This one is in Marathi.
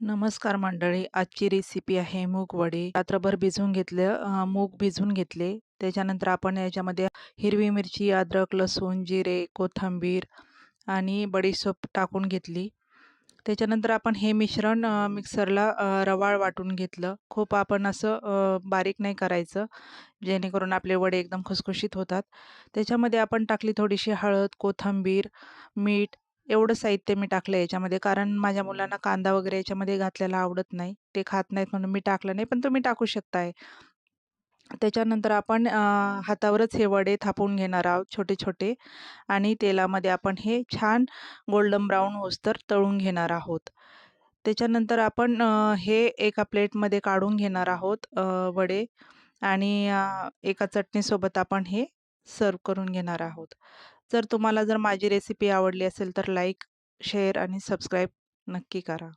नमस्कार मंडळी आजची रेसिपी आहे मूग वडे. रात्रभर भिजवून घेतलं मूग भिजवून घेतले. त्याच्यानंतर आपण याच्यामध्ये हिरवी मिरची अद्रक लसूण जिरे कोथिंबीर आणि बडीशोप टाकून घेतली. त्याच्यानंतर आपण हे मिश्रण मिक्सरला रवाळ वाटून घेतलं. खूप आपण असं बारीक नाही करायचं जेणेकरून आपले वडे एकदम खुसखुशीत होतात. त्याच्यामध्ये आपण टाकली थोडीशी हळद कोथिंबीर मीठ एवढं साहित्य मी टाकलं याच्यामध्ये. कारण माझ्या मुलांना कांदा वगैरे याच्यामध्ये घातलेला आवडत नाही. ते खात नाहीत म्हणून मी टाकलं नाही पण तुम्ही टाकू शकताय. त्याच्यानंतर आपण हातावरच हे वडे थापून घेणार आहोत छोटे छोटे आणि तेलामध्ये आपण हे छान गोल्डन ब्राऊन होस्तर तळून घेणार आहोत. त्याच्यानंतर आपण हे एका प्लेटमध्ये काढून घेणार आहोत वडे आणि एका चटणीसोबत आपण हे सर्व करून घेणार आहोत. जर तुम्हाला जर माझी रेसिपी आवडली असेल तर लाईक शेअर आणि सबस्क्राईब नक्की करा.